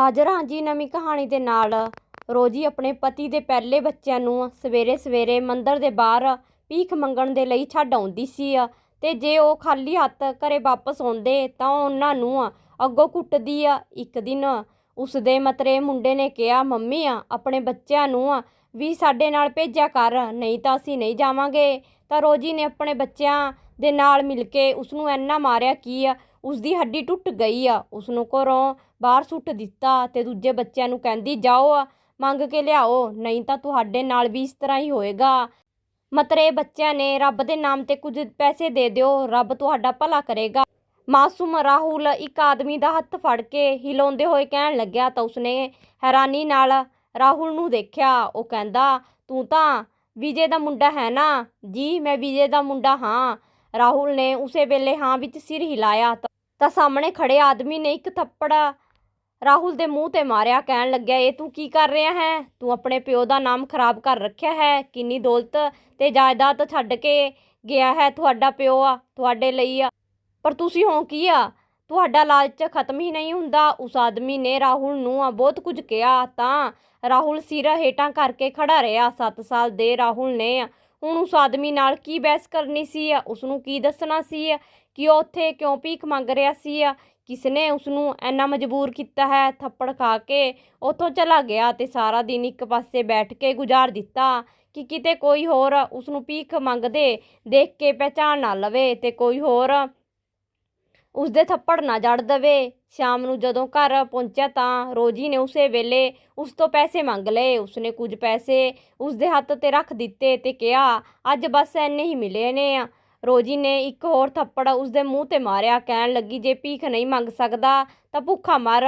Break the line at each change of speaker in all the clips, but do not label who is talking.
ਹਾਜ਼ਰ ਹਾਂ ਜੀ ਨਵੀਂ ਕਹਾਣੀ ਦੇ ਨਾਲ। ਰੋਜੀ ਆਪਣੇ ਪਤੀ ਦੇ ਪਹਿਲੇ ਬੱਚਿਆਂ ਨੂੰ ਸਵੇਰੇ ਸਵੇਰੇ ਮੰਦਰ ਦੇ ਬਾਹਰ ਭੀਖ ਮੰਗਣ ਦੇ ਲਈ ਛੱਡ ਆਉਂਦੀ ਸੀ ਤੇ ਜੇ ਉਹ ਖਾਲੀ ਹੱਥ ਘਰੇ ਵਾਪਸ ਆਉਂਦੇ ਤਾਂ ਉਹਨਾਂ ਨੂੰ ਅੱਗੋਂ ਕੁੱਟਦੀ ਆ। ਇੱਕ ਦਿਨ ਉਸਦੇ ਮਤਰੇ ਮੁੰਡੇ ਨੇ ਕਿਹਾ, ਮੰਮੀ ਆ ਆਪਣੇ ਬੱਚਿਆਂ ਨੂੰ ਵੀ ਸਾਡੇ ਨਾਲ ਭੇਜਿਆ ਕਰ, ਨਹੀਂ ਤਾਂ ਅਸੀਂ ਨਹੀਂ ਜਾਵਾਂਗੇ। ਤਾਂ ਰੋਜੀ ਨੇ ਆਪਣੇ ਬੱਚਿਆਂ ਦੇ ਨਾਲ ਮਿਲ ਕੇ ਉਸਨੂੰ ਇੰਨਾ ਮਾਰਿਆ ਕਿ ਉਸਦੀ ਹੱਡੀ ਟੁੱਟ ਗਈ ਆ। ਉਸਨੂੰ ਘਰੋਂ ਬਾਹਰ ਸੁੱਟ ਦਿੱਤਾ ਤੇ ਦੂਜੇ ਬੱਚਿਆਂ ਨੂੰ ਕਹਿੰਦੀ, ਜਾਓ ਮੰਗ ਕੇ ਲਿਆਓ, ਨਹੀਂ ਤਾਂ ਤੁਹਾਡੇ ਨਾਲ ਵੀ ਇਸ ਤਰ੍ਹਾਂ ਹੀ ਹੋਏਗਾ। ਮਤਰੇ ਬੱਚਿਆਂ ਨੇ ਰੱਬ ਦੇ ਨਾਮ ਤੇ ਕੁਝ ਪੈਸੇ ਦੇ ਦਿਓ, ਰੱਬ ਤੁਹਾਡਾ ਭਲਾ ਕਰੇਗਾ। ਮਾਸੂਮ ਰਾਹੁਲ ਇੱਕ ਆਦਮੀ ਦਾ ਹੱਥ ਫੜ ਕੇ ਹਿਲਾਉਂਦੇ ਹੋਏ ਕਹਿਣ ਲੱਗਿਆ ਤਾਂ ਉਸਨੇ ਹੈਰਾਨੀ ਨਾਲ ਰਾਹੁਲ ਨੂੰ ਦੇਖਿਆ। ਉਹ ਕਹਿੰਦਾ, ਤੂੰ ਤਾਂ ਵਿਜੇ ਦਾ ਮੁੰਡਾ ਹੈ ਨਾ? ਜੀ, ਮੈਂ ਵਿਜੇ ਦਾ ਮੁੰਡਾ ਹਾਂ। ਰਾਹੁਲ ਨੇ ਉਸੇ ਵੇਲੇ ਹਾਂ ਵਿੱਚ ਸਿਰ ਹਿਲਾਇਆ ਤਾਂ ਸਾਹਮਣੇ ਖੜੇ ਆਦਮੀ ਨੇ ਇੱਕ ਥੱਪੜ ਰਾਹੁਲ ਦੇ ਮੂੰਹ ਤੇ ਮਾਰਿਆ, ਕਹਿਣ ਲੱਗਿਆ, ਇਹ ਤੂੰ ਕੀ ਕਰ ਰਿਹਾ ਹੈ? ਤੂੰ ਆਪਣੇ ਪਿਓ ਦਾ ਨਾਮ ਖਰਾਬ ਕਰ ਰੱਖਿਆ ਹੈ? ਕਿੰਨੀ ਦੌਲਤ ਤੇ ਜਾਇਦਾਦ ਛੱਡ ਕੇ ਗਿਆ ਹੈ ਤੁਹਾਡਾ ਪਿਓ ਆ, ਤੁਹਾਡੇ ਲਈ ਆ। ਪਰ ਤੁਸੀਂ ਹੋ ਕੀ ਆ? ਤੁਹਾਡਾ ਲਾਲਚ ਖਤਮ ਹੀ ਨਹੀਂ ਹੁੰਦਾ। ਉਸ ਆਦਮੀ ਨੇ ਰਾਹੁਲ ਨੂੰ ਆ ਬਹੁਤ ਕੁਝ ਕਿਹਾ ਤਾਂ ਰਾਹੁਲ ਸਿਰ ਹੇਠਾਂ ਕਰਕੇ ਖੜਾ ਰਿਹਾ। 7 ਸਾਲ ਦੇ ਰਾਹੁਲ ਨੇ ਹੁਣ ਉਸ ਆਦਮੀ ਨਾਲ ਕੀ ਬਹਿਸ ਕਰਨੀ ਸੀ ਉਸ ਨੂੰ ਕੀ ਦੱਸਣਾ ਸੀ ਕਿ ਉਹ ਉੱਥੇ ਕਿਉਂ ਭੀਖ ਮੰਗ ਰਿਹਾ ਸੀ ਕਿਸਨੇ ਉਸ ਨੂੰ ਐਨਾ ਮਜਬੂਰ ਕੀਤਾ ਹੈ? ਥੱਪੜ ਖਾ ਕੇ ਉੱਥੋਂ ਚਲਾ ਗਿਆ ਤੇ ਸਾਰਾ ਦਿਨ ਇੱਕ ਪਾਸੇ ਬੈਠ ਕੇ ਗੁਜ਼ਾਰ ਦਿੱਤਾ ਕਿ ਕਿਤੇ ਕੋਈ ਹੋਰ ਉਸ ਨੂੰ ਭੀਖ ਮੰਗਦੇ ਦੇਖ ਕੇ ਪਹਿਚਾਨ ਨਾ ਲਵੇ ਤੇ ਕੋਈ ਹੋਰ ਉਸਦੇ ਥੱਪੜ ਨਾ ਜੜ ਦਵੇ। ਸ਼ਾਮ ਨੂੰ ਜਦੋਂ ਘਰ ਪਹੁੰਚਿਆ ਤਾਂ ਰੋਜੀ ਨੇ ਉਸੇ ਵੇਲੇ ਉਸ ਤੋਂ ਪੈਸੇ ਮੰਗ ਲਏ। ਉਸਨੇ ਕੁਝ ਪੈਸੇ ਉਸਦੇ ਹੱਥ ਤੇ ਰੱਖ ਦਿੱਤੇ ਤੇ ਕਿਹਾ, ਅੱਜ ਬਸ ਐਨੇ ਹੀ ਮਿਲੇ ਨੇ ਰੋਜੀ ਨੇ ਇੱਕ ਹੋਰ ਥੱਪੜ ਉਸਦੇ ਮੂੰਹ ਤੇ ਮਾਰਿਆ। ਕਹਿਣ ਲੱਗੀ, ਜੇ ਭੀਖ ਨਹੀਂ ਮੰਗ ਸਕਦਾ ਤਾਂ ਭੁੱਖਾ ਮਰ।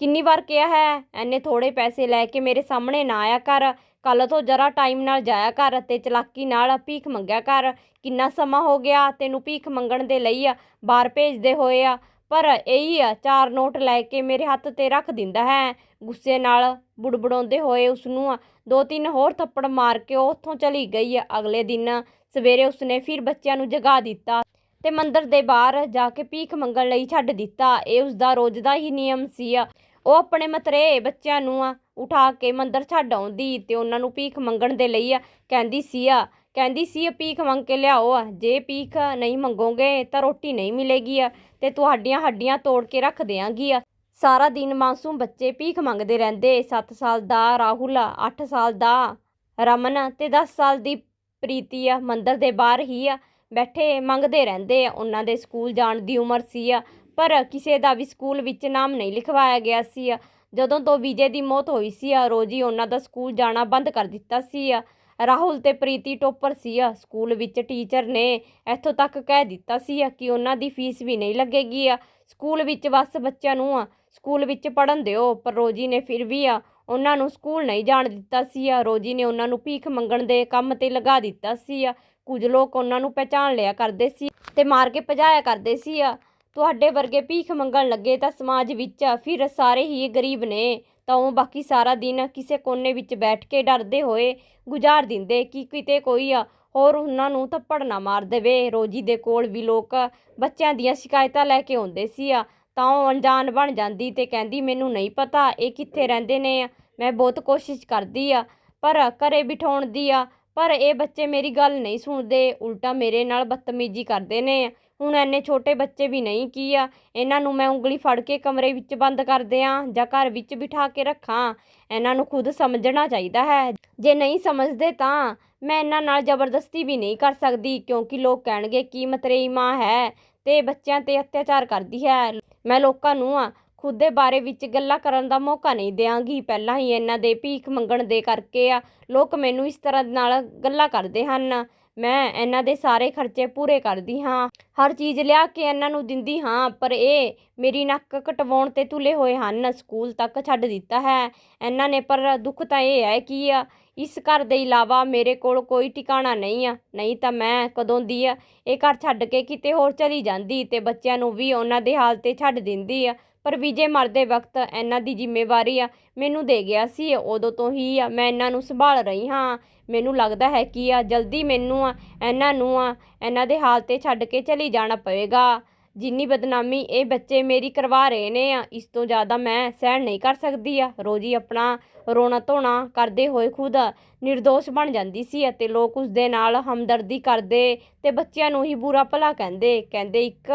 ਕਿੰਨੀ ਵਾਰ ਕਿਹਾ ਹੈ ਐਨੇ ਥੋੜੇ ਪੈਸੇ ਲੈ ਕੇ ਮੇਰੇ ਸਾਹਮਣੇ ਨਾ ਆਇਆ ਕਰ। ਕੱਲ ਤੋਂ ਜਰਾ ਟਾਈਮ ਨਾਲ ਜਾਇਆ ਕਰ ਅਤੇ ਚਲਾਕੀ ਨਾਲ ਭੀਖ ਮੰਗਿਆ ਕਰ। ਕਿੰਨਾ ਸਮਾਂ ਹੋ ਗਿਆ ਤੈਨੂੰ ਭੀਖ ਮੰਗਣ ਦੇ ਲਈ ਬਾਹਰ ਭੇਜਦੇ ਹੋਏ ਆ। ਪਰ ਇਹੀ ਆ, ਚਾਰ ਨੋਟ ਲੈ ਕੇ ਮੇਰੇ ਹੱਥ ਤੇ ਰੱਖ ਦਿੰਦਾ ਹੈ। ਗੁੱਸੇ ਨਾਲ ਬੁੜਬੜਾਉਂਦੇ ਹੋਏ ਉਸ ਨੂੰ ਦੋ ਤਿੰਨ ਹੋਰ ਥੱਪੜ ਮਾਰ ਕੇ ਉਹ ਉੱਥੋਂ ਚਲੀ ਗਈ ਅਗਲੇ ਦਿਨ ਸਵੇਰੇ ਉਸਨੇ ਫਿਰ ਬੱਚਿਆਂ ਨੂੰ ਜਗਾ ਦਿੱਤਾ ਤੇ ਮੰਦਰ ਦੇ ਬਾਹਰ ਜਾ ਕੇ ਭੀਖ ਮੰਗਣ ਲਈ ਛੱਡ ਦਿੱਤਾ। ਇਹ ਉਸ ਦਾ ਰੋਜ਼ ਦਾ ਹੀ ਨਿਯਮ ਸੀ ਉਹ ਆਪਣੇ ਮਤਰੇ ਬੱਚਿਆਂ ਨੂੰ ਉਠਾ ਕੇ ਮੰਦਰ ਛੱਡ ਆਉਂਦੀ ਤੇ ਉਹਨਾਂ ਨੂੰ ਭੀਖ ਮੰਗਣ ਦੇ ਲਈ ਕਹਿੰਦੀ ਸੀ ਆ, ਕਹਿੰਦੀ ਸੀ ਭੀਖ ਮੰਗ ਕੇ ਲਿਆਓ ਆ। ਜੇ ਭੀਖ ਨਹੀਂ ਮੰਗੋਗੇ ਤਾਂ ਰੋਟੀ ਨਹੀਂ ਮਿਲੇਗੀ ਆ ਤੇ ਤੁਹਾਡੀਆਂ ਹੱਡੀਆਂ ਤੋੜ ਕੇ ਰੱਖ ਦੇਵਾਂਗੀ ਸਾਰਾ ਦਿਨ ਮਾਸੂਮ ਬੱਚੇ ਭੀਖ ਮੰਗਦੇ ਰਹਿੰਦੇ। 7 ਸਾਲ ਦਾ ਰਾਹੁਲ 8 ਸਾਲ ਦਾ ਰਮਨ ਤੇ 10 ਸਾਲ ਦੀ ਪ੍ਰੀਤੀ ਆ। ਮੰਦਰ ਦੇ ਬਾਹਰ ਹੀ ਆ, ਬੈਠੇ ਮੰਗਦੇ ਰਹਿੰਦੇ ਆ। ਉਹਨਾਂ ਦੇ ਸਕੂਲ ਜਾਣ ਦੀ ਉਮਰ ਸੀ ਆ, ਪਰ ਕਿਸੇ ਦਾ ਵੀ ਸਕੂਲ ਵਿੱਚ ਨਾਮ ਨਹੀਂ ਲਿਖਵਾਇਆ ਗਿਆ ਸੀ ਆ। ਜਦੋਂ ਤੋਂ ਵਿਜੇ ਦੀ ਮੌਤ ਹੋਈ ਸੀ ਆ, ਰੋਜੀ ਉਹਨਾਂ ਦਾ ਸਕੂਲ ਜਾਣਾ ਬੰਦ ਕਰ ਦਿੱਤਾ ਸੀ ਆ। ਰਾਹੁਲ ਤੇ ਪ੍ਰੀਤੀ ਟੋਪਰ ਸੀ ਆ। ਸਕੂਲ ਵਿੱਚ ਟੀਚਰ ਨੇ ਇੱਥੋਂ ਤੱਕ ਕਹਿ ਦਿੱਤਾ ਸੀ ਆ ਕਿ ਉਹਨਾਂ ਦੀ ਫੀਸ ਵੀ ਨਹੀਂ ਲੱਗੇਗੀ ਆ। ਸਕੂਲ ਵਿੱਚ ਬਸ ਬੱਚਿਆਂ ਨੂੰ ਆ, ਸਕੂਲ ਵਿੱਚ ਪੜਨ ਦਿਓ, ਪਰ ਰੋਜੀ ਨੇ ਫਿਰ ਵੀ ਆ, ਉਹਨਾਂ ਨੂੰ ਸਕੂਲ ਨਹੀਂ ਜਾਣ ਦਿੱਤਾ ਸੀ ਆ। ਰੋਜੀ ਨੇ ਉਹਨਾਂ ਨੂੰ ਭੀਖ ਮੰਗਣ ਦੇ ਕੰਮ ਤੇ ਲਗਾ ਦਿੱਤਾ ਸੀ ਆ। ਕੁਝ ਲੋਕ ਉਹਨਾਂ ਨੂੰ ਪਹਿਚਾਨ ਲਿਆ ਕਰਦੇ ਸੀ ਤੇ ਮਾਰ ਕੇ ਭਜਾਇਆ ਕਰਦੇ ਸੀ ਆ। ਤੁਹਾਡੇ ਵਰਗੇ ਭੀਖ ਮੰਗਣ ਲੱਗੇ ਤਾਂ ਸਮਾਜ ਵਿੱਚ ਫਿਰ ਸਾਰੇ ਹੀ ਗਰੀਬ ਨੇ। ਤਾਂ ਉਹ ਬਾਕੀ ਸਾਰਾ ਦਿਨ ਕਿਸੇ ਕੋਨੇ ਵਿੱਚ ਬੈਠ ਕੇ ਡਰਦੇ ਹੋਏ ਗੁਜ਼ਾਰ ਦਿੰਦੇ ਕਿ ਕਿਤੇ ਕੋਈ ਹੋਰ ਉਹਨਾਂ ਨੂੰ ਥੱਪੜ ਨਾ ਮਾਰ ਦੇਵੇ। ਰੋਜੀ ਦੇ ਕੋਲ ਵੀ ਲੋਕ ਬੱਚਿਆਂ ਦੀਆਂ ਸ਼ਿਕਾਇਤਾਂ ਲੈ ਕੇ ਆਉਂਦੇ ਸੀ। ਆ ਤਾਂ ਉਹ ਅਣਜਾਣ ਬਣ ਜਾਂਦੀ ਤੇ ਕਹਿੰਦੀ, ਮੈਨੂੰ ਨਹੀਂ ਪਤਾ, ਇਹ ਕਿੱਥੇ ਰਹਿੰਦੇ ਨੇ? ਮੈਂ ਬਹੁਤ ਕੋਸ਼ਿਸ਼ ਕਰਦੀ ਆ, ਪਰ ਘਰੇ ਬਿਠਾਉਣ ਦੀ ਆ, ਪਰ ਇਹ ਬੱਚੇ ਮੇਰੀ ਗੱਲ ਨਹੀਂ ਸੁਣਦੇ। ਉਲਟਾ ਮੇਰੇ ਨਾਲ ਬਦਤਮੀਜ਼ੀ ਕਰਦੇ ਨੇ। ਹੁਣ ਐਨੇ ਛੋਟੇ ਬੱਚੇ ਵੀ ਨਹੀਂ, ਕੀ ਆ? ਇਹਨਾਂ ਨੂੰ ਮੈਂ ਉਂਗਲੀ ਫੜ ਕੇ ਕਮਰੇ ਵਿੱਚ ਬੰਦ ਕਰ ਦਿਆਂ ਜਾਂ ਘਰ ਵਿੱਚ ਬਿਠਾ ਕੇ ਰੱਖਾਂ। ਇਹਨਾਂ ਨੂੰ ਖੁਦ ਸਮਝਣਾ ਚਾਹੀਦਾ ਹੈ। ਜੇ ਨਹੀਂ ਸਮਝਦੇ ਤਾਂ ਮੈਂ ਇਹਨਾਂ ਨਾਲ ਜ਼ਬਰਦਸਤੀ ਵੀ ਨਹੀਂ ਕਰ ਸਕਦੀ, ਕਿਉਂਕਿ ਲੋਕ ਕਹਿਣਗੇ, ਕਿ ਮਤਰੇਈ ਮਾਂ ਹੈ? ਤੇ ਬੱਚਿਆਂ ਤੇ ਅਤਿਆਚਾਰ ਕਰਦੀ ਹੈ। ਮੈਂ ਲੋਕਾਂ ਨੂੰ ਆ, ਖੁਦ ਦੇ ਬਾਰੇ ਵਿੱਚ ਗੱਲਾਂ ਕਰਨ ਦਾ ਮੌਕਾ ਨਹੀਂ ਦੇਵਾਂਗੀ ਪਹਿਲਾਂ ਹੀ ਇਹਨਾਂ ਦੇ ਭੀਖ ਮੰਗਣ ਦੇ ਕਰਕੇ ਆ, ਲੋਕ ਮੈਨੂੰ ਇਸ ਤਰ੍ਹਾਂ ਨਾਲ ਗੱਲਾਂ ਕਰਦੇ ਹਨ। ਮੈਂ ਇਹਨਾਂ ਦੇ ਸਾਰੇ ਖਰਚੇ ਪੂਰੇ ਕਰਦੀ ਹਾਂ। ਹਰ ਚੀਜ਼ ਲਿਆ ਕੇ ਇਹਨਾਂ ਨੂੰ ਦਿੰਦੀ ਹਾਂ, ਪਰ ਇਹ ਮੇਰੀ ਨੱਕ ਕਟਵਾਉਣ ਤੇ ਤੁਲੇ ਹੋਏ ਹਨ। ਸਕੂਲ ਤੱਕ ਛੱਡ ਦਿੱਤਾ ਹੈ। ਇਹਨਾਂ ਨੇ, ਪਰ ਦੁੱਖ ਤਾਂ ਇਹ ਹੈ ਕਿ ਇਸ ਘਰ ਦੇ ਇਲਾਵਾ ਮੇਰੇ ਕੋਲ ਕੋਈ ਟਿਕਾਣਾ ਨਹੀਂ ਆ, ਨਹੀਂ ਤਾਂ ਮੈਂ ਕਦੋਂ ਦੀ ਆ? ਇਹ ਘਰ ਛੱਡ ਕੇ ਕਿਤੇ ਹੋਰ ਚਲੀ ਜਾਂਦੀ ਤੇ ਬੱਚਿਆਂ ਨੂੰ ਵੀ ਉਹਨਾਂ ਦੇ ਹਾਲ ਤੇ ਛੱਡ ਦਿੰਦੀ ਆ। ਪਰ ਵਿਜੇ ਮਰਦੇ ਵਕਤ ਇਹਨਾਂ ਦੀ ਜ਼ਿੰਮੇਵਾਰੀ ਆ, ਮੈਨੂੰ ਦੇ ਗਿਆ ਸੀ, ਉਦੋਂ ਤੋਂ ਹੀ ਆ, ਮੈਂ ਇਹਨਾਂ ਨੂੰ ਸੰਭਾਲ ਰਹੀ ਹਾਂ। ਮੈਨੂੰ ਲੱਗਦਾ ਹੈ ਕਿ ਆ, ਜਲਦੀ ਮੈਨੂੰ ਆ, ਇਹਨਾਂ ਨੂੰ ਆ, ਇਹਨਾਂ ਦੇ ਹਾਲ ਤੇ ਛੱਡ ਕੇ ਚਲੀ ਜਾਣਾ ਪਵੇਗਾ ਜਿੰਨੀ ਬਦਨਾਮੀ ਇਹ ਬੱਚੇ ਮੇਰੀ ਕਰਵਾ ਰਹੇ ਨੇ ਆ, ਇਸ ਤੋਂ ਜ਼ਿਆਦਾ ਮੈਂ ਸਹਿਣ ਨਹੀਂ ਕਰ ਸਕਦੀ ਆ। ਰੋਜੀ ਆਪਣਾ ਰੋਣਾ ਧੋਣਾ ਕਰਦੇ ਹੋਏ ਖੁਦ ਨਿਰਦੋਸ਼ ਬਣ ਜਾਂਦੀ ਸੀ ਅਤੇ ਲੋਕ ਉਸ ਦੇ ਨਾਲ ਹਮਦਰਦੀ ਕਰਦੇ ਤੇ ਬੱਚਿਆਂ ਨੂੰ ਹੀ ਬੁਰਾ ਭਲਾ ਕਹਿੰਦੇ। ਕਹਿੰਦੇ, ਇੱਕ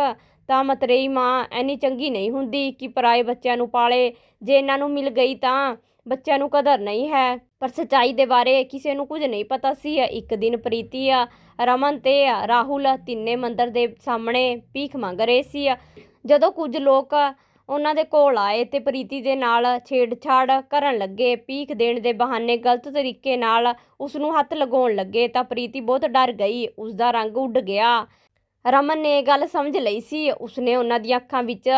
ਤਾਂ ਮਤਰੇਈ ਮਾਂ ਐਨੀ ਚੰਗੀ ਨਹੀਂ ਹੁੰਦੀ ਕਿ ਪਰਾਏ ਬੱਚਿਆਂ ਨੂੰ ਪਾਲੇ। ਜੇ ਇਹਨਾਂ ਨੂੰ ਮਿਲ ਗਈ ਤਾਂ ਬੱਚਿਆਂ ਨੂੰ ਕਦਰ ਨਹੀਂ ਹੈ, ਪਰ ਸੱਚਾਈ ਦੇ ਬਾਰੇ ਕਿਸੇ ਨੂੰ ਕੁਝ ਨਹੀਂ ਪਤਾ ਸੀ। ਇੱਕ ਦਿਨ ਪ੍ਰੀਤੀ ਆ, ਰਮਨ ਤੇ ਰਾਹੁਲ ਤਿੰਨੇ ਮੰਦਰ ਦੇ ਸਾਹਮਣੇ ਭੀਖ ਮੰਗ ਰਹੇ ਸੀ। ਜਦੋਂ ਕੁਝ ਲੋਕ ਉਹਨਾਂ ਦੇ ਕੋਲ ਆਏ ਤੇ ਪ੍ਰੀਤੀ ਦੇ ਨਾਲ ਛੇੜਛਾੜ ਕਰਨ ਲੱਗੇ, ਭੀਖ ਦੇਣ ਦੇ ਬਹਾਨੇ ਗਲਤ ਤਰੀਕੇ ਨਾਲ ਉਸ ਨੂੰ ਹੱਥ ਲਗਾਉਣ ਲੱਗੇ ਤਾਂ ਪ੍ਰੀਤੀ ਬਹੁਤ ਡਰ ਗਈ ਉਸ ਦਾ ਰੰਗ ਉੱਡ ਗਿਆ। ਰਮਨ ਨੇ ਇਹ ਗੱਲ ਸਮਝ ਲਈ ਸੀ। ਉਸਨੇ ਉਹਨਾਂ ਦੀਆਂ ਅੱਖਾਂ ਵਿੱਚ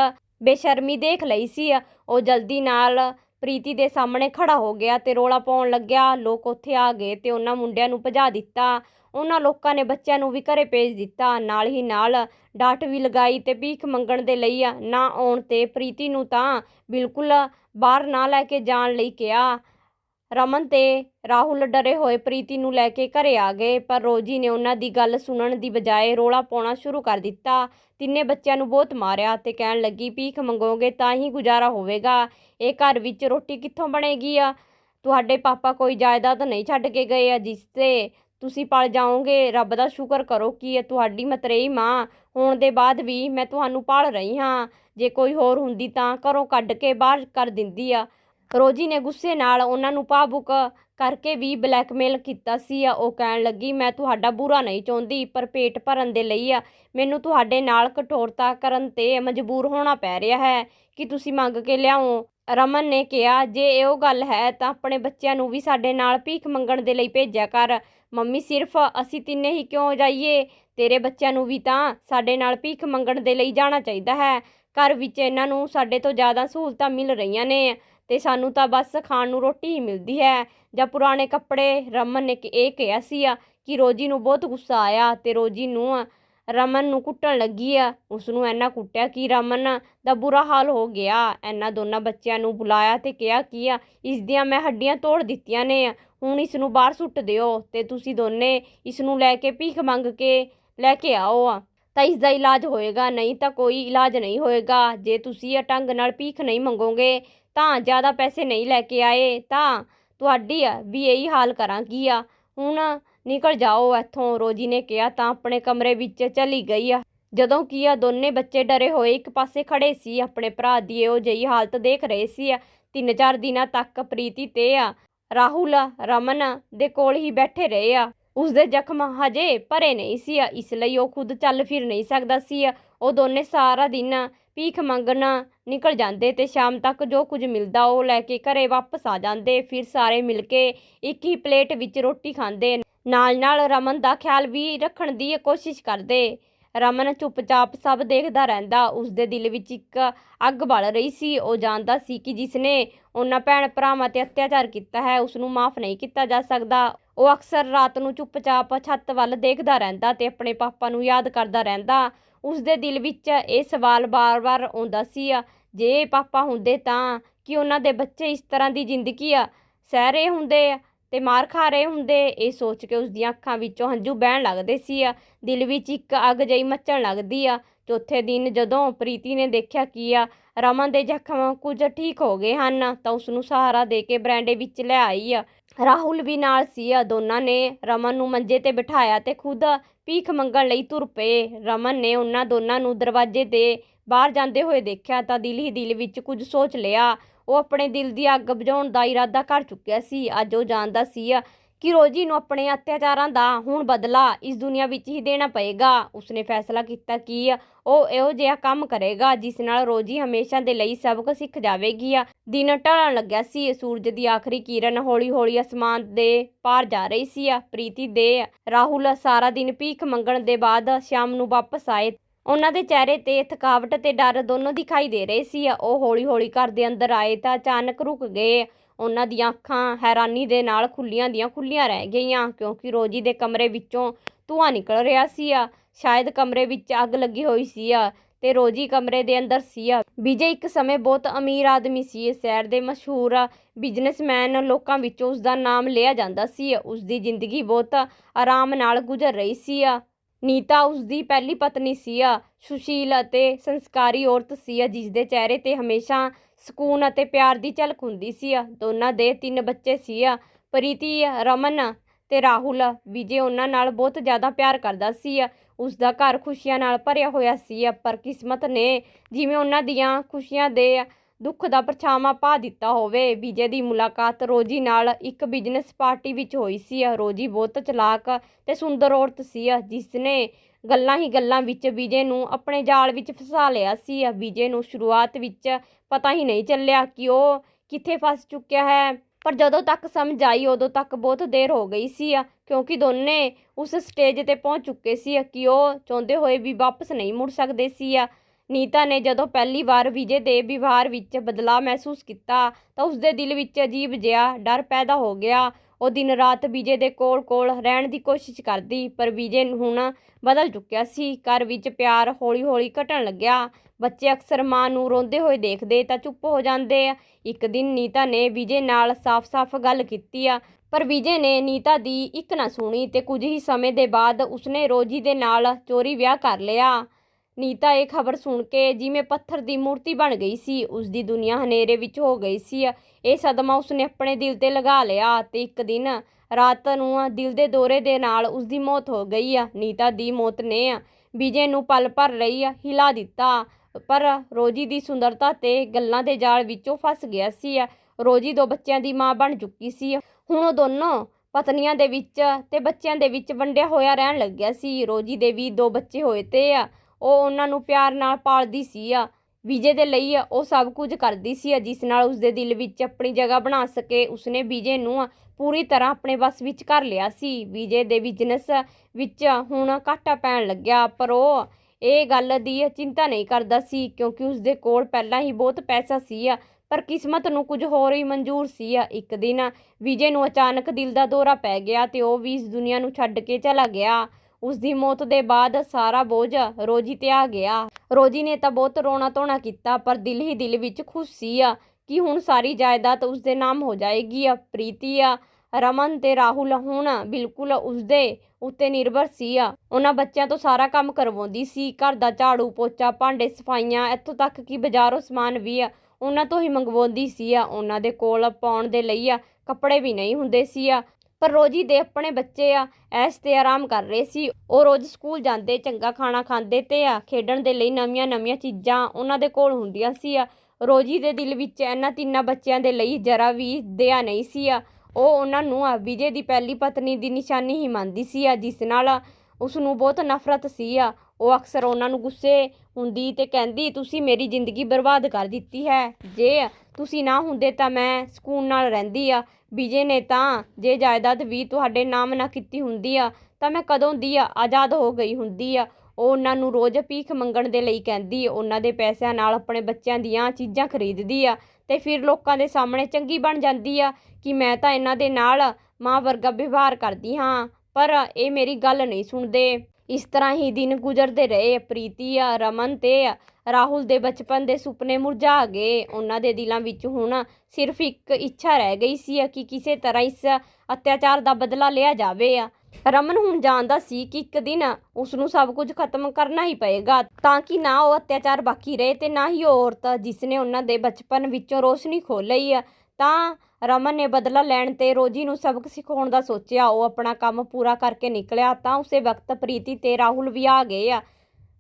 ਬੇਸ਼ਰਮੀ ਦੇਖ ਲਈ ਸੀ। ਉਹ ਜਲਦੀ ਨਾਲ ਪ੍ਰੀਤੀ ਦੇ ਸਾਹਮਣੇ ਖੜਾ ਹੋ ਗਿਆ ਤੇ ਰੋਲਾ ਪਾਉਣ ਲੱਗਿਆ। ਲੋਕ ਉੱਥੇ ਆ ਗਏ ਤੇ ਉਹਨਾਂ ਮੁੰਡਿਆਂ ਨੂੰ ਭਜਾ ਦਿੱਤਾ। ਉਹਨਾਂ ਲੋਕਾਂ ਨੇ ਬੱਚਿਆਂ ਨੂੰ ਵੀ ਘਰੇ ਭੇਜ ਦਿੱਤਾ। ਨਾਲ ਹੀ ਨਾਲ ਡਾਟ ਵੀ ਲਗਾਈ ਤੇ ਭੀਖ ਮੰਗਣ ਦੇ ਲਈ ਨਾ ਆਉਣ ਤੇ ਪ੍ਰੀਤੀ ਨੂੰ ਤਾਂ ਬਿਲਕੁਲ ਬਾਹਰ ਨਾ ਲੈ ਕੇ ਜਾਣ ਲਈ ਕਿਹਾ। ਰਮਨ ਤੇ ਰਾਹੁਲ ਡਰੇ ਹੋਏ ਪ੍ਰੀਤੀ ਨੂੰ ਲੈ ਕੇ ਘਰੇ ਆ ਗਏ, ਪਰ ਰੋਜੀ ਨੇ ਉਹਨਾਂ ਦੀ ਗੱਲ ਸੁਣਨ ਦੀ ਬਜਾਏ ਰੋਲਾ ਪਾਉਣਾ ਸ਼ੁਰੂ ਕਰ ਦਿੱਤਾ। ਤਿੰਨੇ ਬੱਚਿਆਂ ਨੂੰ ਬਹੁਤ ਮਾਰਿਆ ਤੇ ਕਹਿਣ ਲੱਗੀ, ਭੀਖ ਮੰਗੋਗੇ ਤਾਂ ਹੀ ਗੁਜ਼ਾਰਾ ਹੋਵੇਗਾ। ਇਹ ਘਰ ਵਿੱਚ ਰੋਟੀ ਕਿੱਥੋਂ ਬਣੇਗੀ ਆ? ਤੁਹਾਡੇ ਪਾਪਾ ਕੋਈ ਜਾਇਦਾਦ ਨਹੀਂ ਛੱਡ ਕੇ ਗਏ ਆ, ਜਿਸ ਤੇ ਤੁਸੀਂ ਪਲ ਜਾਓਗੇ। ਰੱਬ ਦਾ ਸ਼ੁਕਰ ਕਰੋ ਕਿ ਇਹ ਤੁਹਾਡੀ ਮਤਰੇਈ ਮਾਂ। ਹੋਣ ਦੇ ਬਾਅਦ ਵੀ ਮੈਂ ਤੁਹਾਨੂੰ ਪਾਲ ਰਹੀ ਹਾਂ। ਜੇ ਕੋਈ ਹੋਰ ਹੁੰਦੀ ਤਾਂ ਘਰੋਂ ਕੱਢ ਕੇ ਬਾਹਰ ਕਰ ਦਿੰਦੀ ਆ। ਰੋਜੀ ਨੇ ਗੁੱਸੇ ਨਾਲ ਉਹਨਾਂ ਨੂੰ ਭਾਵੁਕ ਕਰਕੇ ਵੀ ਬਲੈਕਮੇਲ ਕੀਤਾ ਸੀ ਆ। ਉਹ ਕਹਿਣ ਲੱਗੀ, ਮੈਂ ਤੁਹਾਡਾ ਬੁਰਾ ਨਹੀਂ ਚਾਹੁੰਦੀ, ਪਰ ਪੇਟ ਭਰਨ ਦੇ ਲਈ ਆ। ਮੈਨੂੰ ਤੁਹਾਡੇ ਨਾਲ ਕਠੋਰਤਾ ਕਰਨ ਤੇ ਮਜਬੂਰ ਹੋਣਾ ਪੈ ਰਿਹਾ ਹੈ। ਕਿ ਤੁਸੀਂ ਮੰਗ ਕੇ ਲਿਆਓ? ਰਮਨ ਨੇ ਕਿਹਾ, ਜੇ ਇਹ ਉਹ ਗੱਲ ਹੈ, ਤਾਂ ਆਪਣੇ ਬੱਚਿਆਂ ਨੂੰ ਵੀ ਸਾਡੇ ਨਾਲ ਭੀਖ ਮੰਗਣ ਦੇ ਲਈ ਭੇਜਿਆ ਕਰ। ਮੰਮੀ, ਸਿਰਫ ਅਸੀਂ ਤਿੰਨੇ ਹੀ ਕਿਉਂ ਜਾਈਏ? ਤੇਰੇ ਬੱਚਿਆਂ ਨੂੰ ਵੀ ਤਾਂ ਸਾਡੇ ਨਾਲ ਭੀਖ ਮੰਗਣ ਦੇ ਲਈ ਜਾਣਾ ਚਾਹੀਦਾ ਹੈ। ਘਰ ਵਿੱਚ ਇਹਨਾਂ ਨੂੰ ਸਾਡੇ ਤੋਂ ਜ਼ਿਆਦਾ ਸਹੂਲਤਾਂ ਮਿਲ ਰਹੀਆਂ ਨੇ। ਤੇ ਸਾਨੂੰ ਤਾਂ ਬਸ ਖਾਣ ਨੂੰ ਰੋਟੀ ਹੀ ਮਿਲਦੀ ਹੈ। ਜਾਂ ਪੁਰਾਣੇ ਕੱਪੜੇ ਰਮਨ ਨੇ ਕਿ- ਇਹ ਕਿਹਾ ਸੀ ਆ ਕਿ ਰੋਜੀ ਨੂੰ ਬਹੁਤ ਗੁੱਸਾ ਆਇਆ ਤੇ ਰੋਜੀ ਨੂੰ ਰਮਨ ਨੂੰ ਕੁੱਟਣ ਲੱਗੀ ਆ। ਉਸ ਨੂੰ ਇੰਨਾ ਕੁੱਟਿਆ ਕਿ ਰਮਨ ਦਾ ਬੁਰਾ ਹਾਲ ਹੋ ਗਿਆ। ਇਹਨਾਂ ਦੋਨਾਂ ਬੱਚਿਆਂ ਨੂੰ ਬੁਲਾਇਆ ਤੇ ਕਿਹਾ ਕਿ ਆ, ਇਸ ਦੀਆਂ ਮੈਂ ਹੱਡੀਆਂ ਤੋੜ ਦਿੱਤੀਆਂ ਨੇ, ਹੁਣ ਇਸ ਨੂੰ ਬਾਹਰ ਸੁੱਟ ਦਿਓ ਤੇ ਤੁਸੀਂ ਦੋਨੇ ਇਸ ਨੂੰ ਲੈ ਕੇ ਭੀਖ ਮੰਗ ਕੇ ਲੈ ਕੇ ਆਓ ਆ। ਤਾਂ ਇਸ ਦਾ ਇਲਾਜ ਹੋਏਗਾ, ਨਹੀਂ ਤਾਂ ਕੋਈ ਇਲਾਜ ਨਹੀਂ ਹੋਏਗਾ। ਜੇ ਤੁਸੀਂ ਢੰਗ ਨਾਲ ਭੀਖ ਨਹੀਂ ਮੰਗੋਗੇ ਤਾਂ ਜ਼ਿਆਦਾ ਪੈਸੇ ਨਹੀਂ ਲੈ ਕੇ ਆਏ, ਤਾਂ ਤੁਹਾਡੀ ਵੀ ਇਹੀ ਹਾਲ ਕਰਾਂਗੀ ਆ? ਹੁਣ ਨਿਕਲ ਜਾਓ ਇੱਥੋਂ, ਰੋਜੀ ਨੇ ਕਿਹਾ ਤਾਂ ਆਪਣੇ ਕਮਰੇ ਵਿੱਚ ਚਲੀ ਗਈ ਆ। ਜਦੋਂ ਕੀ ਆ, ਦੋਨੇ ਬੱਚੇ ਡਰੇ ਹੋਏ, ਇੱਕ ਪਾਸੇ ਖੜੇ ਸੀ ਆਪਣੇ ਭਰਾ ਦੀ, ਇਹੋ ਜਿਹੀ ਹਾਲਤ ਦੇਖ ਰਹੇ ਸੀ ਆ। ਤਿੰਨ ਚਾਰ ਦਿਨਾਂ ਤੱਕ ਪ੍ਰੀਤੀ ਤੇ ਆ, ਰਾਹੁਲ, ਰਮਨ ਦੇ ਕੋਲ ਹੀ ਬੈਠੇ ਰਹੇ ਆ। ਉਸਦੇ ਜ਼ਖਮ ਹਜੇ ਭਰੇ ਨਹੀਂ ਸੀ ਆ, ਇਸ ਲਈ ਉਹ ਖੁਦ ਚੱਲ ਫਿਰ ਨਹੀਂ ਸਕਦਾ ਸੀ ਆ। ਉਹ ਦੋਨੇ ਸਾਰਾ ਦਿਨ ਭੀਖ ਮੰਗਣ ਨਿਕਲ ਜਾਂਦੇ ਤੇ ਸ਼ਾਮ ਤੱਕ ਜੋ ਕੁਝ ਮਿਲਦਾ ਉਹ ਲੈ ਕੇ ਘਰੇ ਵਾਪਸ ਆ ਜਾਂਦੇ। ਫਿਰ ਸਾਰੇ ਮਿਲ ਕੇ ਇੱਕ ਹੀ ਪਲੇਟ ਵਿੱਚ ਰੋਟੀ ਖਾਂਦੇ। ਨਾਲ ਨਾਲ ਰਮਨ ਦਾ ਖਿਆਲ ਵੀ ਰੱਖਣ ਦੀ ਕੋਸ਼ਿਸ਼ ਕਰਦੇ। ਰਮਨ ਚੁੱਪਚਾਪ ਸਭ ਦੇਖਦਾ ਰਹਿੰਦਾ। ਉਸ ਦੇ ਦਿਲ ਵਿੱਚ ਇੱਕ ਅੱਗ ਬਲ ਰਹੀ ਸੀ। ਉਹ ਜਾਣਦਾ ਸੀ ਕਿ ਜਿਸ ਨੇ ਉਹਨਾਂ ਭੈਣ ਭਰਾਵਾਂ ਤੇ ਅਤਿਆਚਾਰ ਕੀਤਾ ਹੈ ਉਸ ਨੂੰ ਮਾਫ ਨਹੀਂ ਕੀਤਾ ਜਾ ਸਕਦਾ। ਉਹ ਅਕਸਰ ਰਾਤ ਨੂੰ ਚੁੱਪਚਾਪ ਛੱਤ ਵੱਲ ਦੇਖਦਾ ਰਹਿੰਦਾ ਤੇ ਆਪਣੇ ਪਾਪਾ ਨੂੰ ਯਾਦ ਕਰਦਾ ਰਹਿੰਦਾ। ਉਸ ਦੇ ਦਿਲ ਵਿੱਚ ਇਹ ਸਵਾਲ ਬਾਰ-ਬਾਰ ਆਉਂਦਾ ਸੀ ਆ, ਜੇ ਪਾਪਾ ਹੁੰਦੇ ਤਾਂ ਕਿ ਉਹਨਾਂ ਦੇ ਬੱਚੇ ਇਸ ਤਰ੍ਹਾਂ ਦੀ ਜ਼ਿੰਦਗੀ ਆ ਸਹਿ ਰਹੇ ਹੁੰਦੇ ਆ ਤੇ ਮਾਰ ਖਾ ਰਹੇ ਹੁੰਦੇ, ਇਹ ਸੋਚ ਕੇ ਉਸ ਦੀਆਂ ਅੱਖਾਂ ਵਿੱਚੋਂ ਹੰਝੂ ਬਹਿਣ ਲੱਗਦੇ ਸੀ ਆ, ਦਿਲ ਵਿੱਚ ਇੱਕ ਅੱਗ ਜਿਹੀ ਮੱਚਣ ਲੱਗਦੀ ਆ। ਚੌਥੇ ਦਿਨ ਜਦੋਂ ਪ੍ਰੀਤੀ ਨੇ ਦੇਖਿਆ ਕੀ ਆ, ਰਮਨ ਦੇ ਜ਼ਖਮ ਕੁਝ ਠੀਕ ਹੋ ਗਏ ਹਨ, ਤਾਂ ਉਸ ਨੂੰ ਸਹਾਰਾ ਦੇ ਕੇ ਬਰਾਂਡੇ ਵਿੱਚ ਲੈ ਆਈ ਆ। ਰਾਹੁਲ ਵੀ ਨਾਲ ਸੀ ਦੋਨਾਂ ਨੇ। ਰਮਨ ਨੂੰ ਮੰਜੇ ਤੇ ਬਿਠਾਇਆ ਤੇ ਖੁਦ ਭੀਖ ਮੰਗਣ ਲਈ ਤੁਰ ਪਏ। ਰਮਨ ਨੇ ਉਹਨਾਂ ਦੋਨਾਂ ਨੂੰ ਦਰਵਾਜ਼ੇ ਦੇ ਬਾਹਰ ਜਾਂਦੇ ਹੋਏ ਦੇਖਿਆ ਤਾਂ ਦਿਲ ਹੀ ਦਿਲ ਵਿੱਚ ਕੁਝ ਸੋਚ ਲਿਆ। ਉਹ ਆਪਣੇ ਦਿਲ ਦੀ ਅੱਗ ਬੁਝਾਉਣ ਦਾ ਇਰਾਦਾ ਕਰ ਚੁੱਕਿਆ ਸੀ। ਅੱਜ ਉਹ ਜਾਣਦਾ ਸੀ ਕਿ ਰੋਜੀ ਨੂੰ ਆਪਣੇ ਅਤਿਆਚਾਰਾਂ ਦਾ ਹੁਣ ਬਦਲਾ ਇਸ ਦੁਨੀਆ ਵਿੱਚ ਹੀ ਦੇਣਾ ਪਏਗਾ। ਉਸਨੇ ਫੈਸਲਾ ਕੀਤਾ ਕਿ ਉਹ ਇਹੋ ਜਿਹਾ ਕੰਮ ਕਰੇਗਾ ਜਿਸ ਨਾਲ ਰੋਜੀ ਹਮੇਸ਼ਾ ਦੇ ਲਈ ਸਬਕ ਸਿੱਖ ਜਾਵੇਗੀ। ਆ ਦਿਨ ਢਲਣ ਲੱਗਿਆ ਸੀ, ਸੂਰਜ ਦੀ ਆਖਰੀ ਕਿਰਨ ਹੌਲੀ-ਹੌਲੀ ਅਸਮਾਨ ਦੇ ਪਾਰ ਜਾ ਰਹੀ ਸੀ। ਆ ਪ੍ਰੀਤੀ ਦੇ ਰਾਹੁਲ ਸਾਰਾ ਦਿਨ ਭੀਖ ਮੰਗਣ ਦੇ ਬਾਅਦ ਸ਼ਾਮ ਨੂੰ ਵਾਪਸ ਆਏ। ਉਹਨਾਂ ਦੇ ਚਿਹਰੇ ਤੇ ਥਕਾਵਟ ਤੇ ਡਰ ਦੋਨੋਂ ਦਿਖਾਈ ਦੇ ਰਹੇ ਸੀ। ਉਹ ਹੌਲੀ-ਹੌਲੀ ਘਰ ਦੇ ਅੰਦਰ ਆਏ ਤਾਂ ਅਚਾਨਕ ਰੁਕ ਗਏ। ਉਹਨਾਂ ਦੀਆਂ ਅੱਖਾਂ ਹੈਰਾਨੀ ਦੇ ਨਾਲ ਖੁੱਲੀਆਂ ਦੀਆਂ ਖੁੱਲੀਆਂ ਰਹਿ ਗਈਆਂ, ਕਿਉਂਕਿ ਰੋਜੀ ਦੇ ਕਮਰੇ ਵਿੱਚੋਂ ਧੂੰਆਂ ਨਿਕਲ ਰਿਹਾ ਸੀ ਆ ਸ਼ਾਇਦ ਕਮਰੇ ਵਿੱਚ ਅੱਗ ਲੱਗੀ ਹੋਈ ਸੀ ਆ ਤੇ ਰੋਜੀ ਕਮਰੇ ਦੇ ਅੰਦਰ ਸੀ ਆ ਵਿਜੇ ਇੱਕ ਸਮੇਂ ਬਹੁਤ ਅਮੀਰ ਆਦਮੀ ਸੀ। ਸ਼ਹਿਰ ਦੇ ਮਸ਼ਹੂਰ ਬਿਜ਼ਨਸਮੈਨ ਲੋਕਾਂ ਵਿੱਚੋਂ ਉਸ ਦਾ ਨਾਮ ਲਿਆ ਜਾਂਦਾ ਸੀ। ਉਸ ਦੀ ਜ਼ਿੰਦਗੀ ਬਹੁਤ ਆਰਾਮ ਨਾਲ ਗੁਜ਼ਰ ਰਹੀ ਸੀ ਆ ਨੀਤਾ ਉਸਦੀ ਪਹਿਲੀ ਪਤਨੀ ਸੀ ਆ ਸੁਸ਼ੀਲ ਅਤੇ ਸੰਸਕਾਰੀ ਔਰਤ ਸੀ ਆ ਜਿਸ ਦੇ ਚਿਹਰੇ ਤੇ ਹਮੇਸ਼ਾ ਸਕੂਨ ਅਤੇ ਪਿਆਰ ਦੀ ਝਲਕ ਹੁੰਦੀ ਸੀ ਆ ਦੋਨਾਂ ਦੇ ਤਿੰਨ ਬੱਚੇ ਸੀ ਆ ਪ੍ਰੀਤੀ, ਰਮਨ ਤੇ ਰਾਹੁਲ। ਵਿਜੇ ਉਹਨਾਂ ਨਾਲ ਬਹੁਤ ਜ਼ਿਆਦਾ ਪਿਆਰ ਕਰਦਾ ਸੀ ਆ ਉਸ ਦਾ ਘਰ ਖੁਸ਼ੀਆਂ ਨਾਲ ਭਰਿਆ ਹੋਇਆ ਸੀ ਪਰ ਕਿਸਮਤ ਨੇ ਜਿਵੇਂ ਉਹਨਾਂ ਦੀਆਂ ਖੁਸ਼ੀਆਂ ਦੇ ਦੁੱਖ ਦਾ ਪਰਛਾਵਾਂ ਪਾ ਦਿੱਤਾ ਹੋਵੇ। ਵਿਜੇ ਦੀ ਮੁਲਾਕਾਤ ਰੋਜੀ ਨਾਲ ਇੱਕ ਬਿਜ਼ਨਸ ਪਾਰਟੀ ਵਿੱਚ ਹੋਈ ਸੀ। ਆ ਰੋਜੀ ਬਹੁਤ ਚਲਾਕ ਤੇ ਸੁੰਦਰ ਔਰਤ ਸੀ। ਆ ਜਿਸ ਨੇ ਗੱਲਾਂ ਹੀ ਗੱਲਾਂ ਵਿੱਚ ਵਿਜੇ ਨੂੰ ਆਪਣੇ ਜਾਲ ਵਿੱਚ ਫਸਾ ਲਿਆ ਸੀ। ਆ ਵਿਜੇ ਨੂੰ ਸ਼ੁਰੂਆਤ ਵਿੱਚ ਪਤਾ ਹੀ ਨਹੀਂ ਚੱਲਿਆ ਕਿ ਉਹ ਕਿੱਥੇ ਫਸ ਚੁੱਕਿਆ ਹੈ। ਪਰ ਜਦੋਂ ਤੱਕ ਸਮਝ ਆਈ, ਉਦੋਂ ਤੱਕ ਬਹੁਤ ਦੇਰ ਹੋ ਗਈ ਸੀ। ਆ ਕਿਉਂਕਿ ਦੋਨੇ ਉਸ ਸਟੇਜ ਤੇ ਪਹੁੰਚ ਚੁੱਕੇ ਸੀ ਕਿ ਉਹ ਚਾਹੁੰਦੇ ਹੋਏ ਵੀ ਵਾਪਸ ਨਹੀਂ ਮੁੜ ਸਕਦੇ ਸੀ। ਆ ਨੀਤਾ ਨੇ ਜਦੋਂ ਪਹਿਲੀ ਵਾਰ ਵਿਜੇ ਦੇ ਵਿਵਹਾਰ ਵਿੱਚ ਬਦਲਾਅ ਮਹਿਸੂਸ ਕੀਤਾ ਤਾਂ ਉਸਦੇ ਦਿਲ ਵਿੱਚ ਅਜੀਬ ਜਿਹਾ ਡਰ ਪੈਦਾ ਹੋ ਗਿਆ। ਉਹ ਦਿਨ ਰਾਤ ਵਿਜੇ ਦੇ ਕੋਲ-ਕੋਲ ਰਹਿਣ ਦੀ ਕੋਸ਼ਿਸ਼ ਕਰਦੀ, ਪਰ ਵਿਜੇ ਹੁਣ ਬਦਲ ਚੁੱਕਿਆ ਸੀ। ਘਰ ਵਿੱਚ ਪਿਆਰ ਹੌਲੀ-ਹੌਲੀ ਘਟਣ ਲੱਗਿਆ। ਬੱਚੇ ਅਕਸਰ ਮਾਂ ਨੂੰ ਰੋਂਦੇ ਹੋਏ ਦੇਖਦੇ ਤਾਂ ਚੁੱਪ ਹੋ ਜਾਂਦੇ ਆ। ਇੱਕ ਦਿਨ ਨੀਤਾ ਨੇ ਵਿਜੇ ਨਾਲ ਸਾਫ਼-ਸਾਫ਼ ਗੱਲ ਕੀਤੀ ਆ, ਪਰ ਵਿਜੇ ਨੇ ਨੀਤਾ ਦੀ ਇੱਕ ਨਾ ਸੁਣੀ ਤੇ ਕੁਝ ਹੀ ਸਮੇਂ ਦੇ ਬਾਅਦ ਉਸਨੇ ਰੋਜੀ ਦੇ ਨਾਲ ਚੋਰੀ ਵਿਆਹ ਕਰ ਲਿਆ। ਨੀਤਾ ਇਹ ਖਬਰ ਸੁਣ ਕੇ ਜਿਵੇਂ ਪੱਥਰ ਦੀ ਮੂਰਤੀ ਬਣ ਗਈ ਸੀ ਉਸ ਦੀ ਦੁਨੀਆ ਹਨੇਰੇ ਵਿੱਚ ਹੋ ਗਈ ਸੀ। ਇਹ ਸਦਮਾ ਉਸਨੇ ਆਪਣੇ ਦਿਲ ਤੇ ਲਗਾ ਲਿਆ ਤੇ ਇੱਕ ਦਿਨ ਰਾਤ ਨੂੰ ਦਿਲ ਦੇ ਦੌਰੇ ਦੇ ਨਾਲ ਉਸ ਦੀ ਮੌਤ ਹੋ ਗਈ। ਆ ਨੀਤਾ ਦੀ ਮੌਤ ਨੇ ਵਿਜੇ ਨੂੰ ਪਲ ਭਰ ਲਈ ਹਿਲਾ ਦਿੱਤਾ, ਪਰ ਰੋਜੀ ਦੀ ਸੁੰਦਰਤਾ ਤੇ ਗੱਲਾਂ ਦੇ ਜਾਲ ਵਿੱਚੋਂ ਫਸ ਗਿਆ ਸੀ। ਰੋਜੀ ਦੋ ਬੱਚਿਆਂ ਦੀ ਮਾਂ ਬਣ ਚੁੱਕੀ ਸੀ। ਹੁਣ ਉਹ ਦੋਨੋਂ ਪਤਨੀਆਂ ਦੇ ਵਿੱਚ ਤੇ ਬੱਚਿਆਂ ਦੇ ਵਿੱਚ ਵੰਡਿਆ ਹੋਇਆ ਰਹਿਣ ਲੱਗਿਆ ਸੀ। ਰੋਜੀ ਦੇ ਵੀ ਦੋ ਬੱਚੇ ਹੋਏ ਤੇ ਆ ਉਹ ਉਹਨਾਂ ਨੂੰ ਪਿਆਰ ਨਾਲ ਪਾਲਦੀ ਸੀ ਆ, ਵਿਜੇ ਦੇ ਲਈ ਉਹ ਸਭ ਕੁਝ ਕਰਦੀ ਸੀ ਜਿਸ ਨਾਲ ਉਸਦੇ ਦਿਲ ਵਿੱਚ ਆਪਣੀ ਜਗ੍ਹਾ ਬਣਾ ਸਕੇ, ਉਸਨੇ ਵਿਜੇ ਨੂੰ ਪੂਰੀ ਤਰ੍ਹਾਂ ਆਪਣੇ ਵੱਸ ਵਿੱਚ ਕਰ ਲਿਆ ਸੀ। ਵਿਜੇ ਦੇ ਬਿਜ਼ਨਸ ਵਿੱਚ ਹੁਣ ਘਾਟਾ ਪੈਣ ਲੱਗਿਆ, ਪਰ ਉਹ ਇਹ ਗੱਲ ਦੀ ਚਿੰਤਾ ਨਹੀਂ ਕਰਦਾ ਸੀ, ਕਿਉਂਕਿ ਉਸਦੇ ਕੋਲ ਪਹਿਲਾਂ ਹੀ ਬਹੁਤ ਪੈਸਾ ਸੀ ਪਰ ਕਿਸਮਤ ਨੂੰ ਕੁਝ ਹੋਰ ਹੀ ਮਨਜ਼ੂਰ ਸੀ ਇੱਕ ਦਿਨ ਵਿਜੇ ਨੂੰ ਅਚਾਨਕ ਦਿਲ ਦਾ ਦੌਰਾ ਪੈ ਗਿਆ ਤੇ ਉਹ ਵੀ ਇਸ ਦੁਨੀਆ ਨੂੰ ਛੱਡ ਕੇ ਚਲਾ ਗਿਆ। ਉਸ ਦੀ ਮੌਤ ਦੇ ਬਾਅਦ ਸਾਰਾ ਬੋਝ ਰੋਜੀ ਤੇ ਆ ਗਿਆ। ਰੋਜੀ ਨੇ ਤਾਂ ਬਹੁਤ ਰੋਣਾ ਧੋਣਾ ਕੀਤਾ, ਪਰ ਦਿਲ ਹੀ ਦਿਲ ਵਿੱਚ ਖੁਸ਼ ਆ ਕਿ ਹੁਣ ਸਾਰੀ ਜਾਇਦਾਦ ਉਸ ਦੇ ਨਾਮ ਹੋ ਜਾਏਗੀ ਆ। ਪ੍ਰੀਤੀ ਆ, ਰਮਨ ਤੇ ਰਾਹੁਲ ਹੁਣ ਬਿਲਕੁਲ ਉਸਦੇ ਉੱਤੇ ਨਿਰਭਰ ਸੀ ਆ। ਉਹਨਾਂ ਬੱਚਿਆਂ ਤੋਂ ਸਾਰਾ ਕੰਮ ਕਰਵਾਉਂਦੀ ਸੀ, ਘਰ ਦਾ ਝਾੜੂ, ਪੋਚਾ, ਭਾਂਡੇ, ਸਫਾਈਆਂ, ਇੱਥੋਂ ਤੱਕ ਕਿ ਬਾਜ਼ਾਰੋਂ ਸਮਾਨ ਵੀ ਆ, ਉਹਨਾਂ ਤੋਂ ਹੀ ਮੰਗਵਾਉਂਦੀ ਸੀ ਆ। ਉਹਨਾਂ ਦੇ ਕੋਲ ਪਾਉਣ ਦੇ ਲਈ ਆ, ਕੱਪੜੇ ਵੀ ਨਹੀਂ ਹੁੰਦੇ ਸੀ ਆ। ਪਰ ਰੋਜੀ ਦੇ ਆਪਣੇ ਬੱਚੇ ਆ ਐਸ ਤੇ ਆਰਾਮ ਕਰ ਰਹੇ ਸੀ। ਉਹ ਰੋਜ਼ ਸਕੂਲ ਜਾਂਦੇ, ਚੰਗਾ ਖਾਣਾ ਖਾਂਦੇ ਤੇ ਆ, ਖੇਡਣ ਦੇ ਲਈ ਨਵੀਆਂ-ਨਵੀਆਂ ਚੀਜ਼ਾਂ ਉਹਨਾਂ ਦੇ ਕੋਲ ਹੁੰਦੀਆਂ ਸੀ ਆ। ਰੋਜੀ ਦੇ ਦਿਲ ਵਿੱਚ ਇਹਨਾਂ ਤਿੰਨਾਂ ਬੱਚਿਆਂ ਦੇ ਲਈ ਜਰਾ ਵੀ ਦਇਆ ਨਹੀਂ ਸੀ ਆ। ਉਹ ਉਹਨਾਂ ਨੂੰ ਆ, ਵਿਜੇ ਦੀ ਪਹਿਲੀ ਪਤਨੀ ਦੀ ਨਿਸ਼ਾਨੀ ਹੀ ਮੰਨਦੀ ਸੀ ਆ, ਜਿਸ ਨਾਲ ਉਸ ਨੂੰ ਬਹੁਤ ਨਫ਼ਰਤ ਸੀ ਆ। ਉਹ ਅਕਸਰ ਉਹਨਾਂ ਨੂੰ ਗੁੱਸੇ ਹੁੰਦੀ ਤੇ ਕਹਿੰਦੀ, ਤੁਸੀਂ ਮੇਰੀ ਜ਼ਿੰਦਗੀ ਬਰਬਾਦ ਕਰ ਦਿੱਤੀ ਹੈ। ਜੇ ਤੁਸੀਂ ਨਾ ਹੁੰਦੇ ਤਾਂ ਮੈਂ ਸਕੂਨ ਨਾਲ ਰਹਿੰਦੀ ਆ। ਵਿਜੇ ਨੇ ਤਾਂ ਜੇ ਜਾਇਦਾਦ ਵੀ ਤੁਹਾਡੇ ਨਾਮ ਨਾ ਕੀਤੀ ਹੁੰਦੀ ਆ, ਤਾਂ ਮੈਂ ਕਦੋਂ ਦੀ ਆ? ਆਜ਼ਾਦ ਹੋ ਗਈ ਹੁੰਦੀ ਆ। ਉਹ ਉਹਨਾਂ ਨੂੰ ਰੋਜ਼ ਭੀਖ ਮੰਗਣ ਦੇ ਲਈ ਕਹਿੰਦੀ, ਉਹਨਾਂ ਦੇ ਪੈਸਿਆਂ ਨਾਲ ਆਪਣੇ ਬੱਚਿਆਂ ਦੀਆਂ ਚੀਜ਼ਾਂ ਖਰੀਦਦੀ ਆ ਤੇ ਫਿਰ ਲੋਕਾਂ ਦੇ ਸਾਹਮਣੇ ਚੰਗੀ ਬਣ ਜਾਂਦੀ ਆ ਕਿ ਮੈਂ ਤਾਂ ਇਹਨਾਂ ਦੇ ਨਾਲ ਮਾਂ ਵਰਗਾ ਵਿਵਹਾਰ ਕਰਦੀ ਹਾਂ। ਪਰ ਇਹ ਮੇਰੀ ਗੱਲ ਨਹੀਂ ਸੁਣਦੇ। ਇਸ ਤਰ੍ਹਾਂ ਹੀ ਦਿਨ ਗੁਜ਼ਰਦੇ ਰਹੇ। ਪ੍ਰੀਤੀ ਆ, ਰਮਨ ਤੇ ਰਾਹੁਲ ਦੇ ਬਚਪਨ ਦੇ ਸੁਪਨੇ ਮੁਰਝਾ ਗਏ। ਉਹਨਾਂ ਦੇ ਦਿਲਾਂ ਵਿੱਚ ਹੁਣ ਸਿਰਫ ਇੱਕ ਇੱਛਾ ਰਹਿ ਗਈ ਸੀ ਕਿ ਕਿਸੇ ਤਰ੍ਹਾਂ ਇਸ ਅਤਿਆਚਾਰ ਦਾ ਬਦਲਾ ਲਿਆ ਜਾਵੇ ਆ। ਰਮਨ ਹੁਣ ਜਾਣਦਾ ਸੀ ਕਿ ਇੱਕ ਦਿਨ ਉਸ ਨੂੰ ਸਭ ਕੁਝ ਖਤਮ ਕਰਨਾ ਹੀ ਪਏਗਾ। ਤਾਂ ਕਿ ਨਾ ਉਹ ਅਤਿਆਚਾਰ ਬਾਕੀ ਰਹੇ ਤੇ ਨਾ ਹੀ ਉਹ ਔਰਤ ਜਿਸ ਨੇ ਉਹਨਾਂ ਦੇ ਬਚਪਨ ਵਿੱਚੋਂ ਰੋਸ਼ਨੀ ਖੋਲ੍ਹੀ ਆ। ਤਾਂ ਰਮਨ ਨੇ ਬਦਲਾ ਲੈਣ ਤੇ ਰੋਜੀ ਨੂੰ ਸਬਕ ਸਿਖਾਉਣ ਦਾ ਸੋਚਿਆ। ਉਹ ਆਪਣਾ ਕੰਮ ਪੂਰਾ ਕਰਕੇ ਨਿਕਲਿਆ ਤਾਂ ਉਸੇ ਵਕਤ ਪ੍ਰੀਤੀ ਤੇ ਰਾਹੁਲ ਵੀ ਆ ਗਏ ਆ।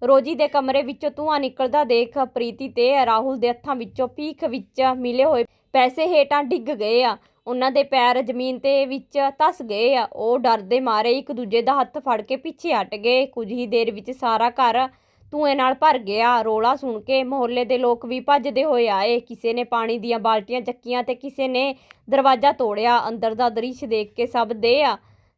ਰੋਜੀ ਦੇ ਕਮਰੇ ਵਿੱਚੋਂ ਧੂਆਂ ਨਿਕਲਦਾ ਦੇਖ ਪ੍ਰੀਤੀ ਤੇ ਰਾਹੁਲ ਦੇ ਹੱਥਾਂ ਵਿੱਚੋਂ ਪੀਖ ਵਿੱਚ ਮਿਲੇ ਹੋਏ ਪੈਸੇ ਹੇਠਾਂ ਡਿੱਗ ਗਏ ਆ। ਉਹਨਾਂ ਦੇ ਪੈਰ ਜ਼ਮੀਨ ਤੇ ਵਿੱਚ ਧਸ ਗਏ ਆ। ਉਹ ਡਰਦੇ ਮਾਰੇ ਇੱਕ ਦੂਜੇ ਦਾ ਹੱਥ ਫੜ ਕੇ ਪਿੱਛੇ ਹਟ ਗਏ। ਕੁਝ ਹੀ ਦੇਰ ਵਿੱਚ ਸਾਰਾ ਘਰ ਧੂਏ ਨਾਲ ਭਰ ਗਿਆ। ਰੋਲਾ ਸੁਣ ਕੇ ਮੁਹੱਲੇ ਦੇ ਲੋਕ ਵੀ ਭੱਜਦੇ ਹੋਏ ਆਏ। ਕਿਸੇ ਨੇ ਪਾਣੀ ਦੀਆਂ ਬਾਲਟੀਆਂ ਚੱਕੀਆਂ ਤੇ ਕਿਸੇ ਨੇ ਦਰਵਾਜ਼ਾ ਤੋੜਿਆ। ਅੰਦਰ ਦਾ ਦ੍ਰਿਸ਼ ਦੇਖ ਕੇ ਸਭ ਦੇ ਆ,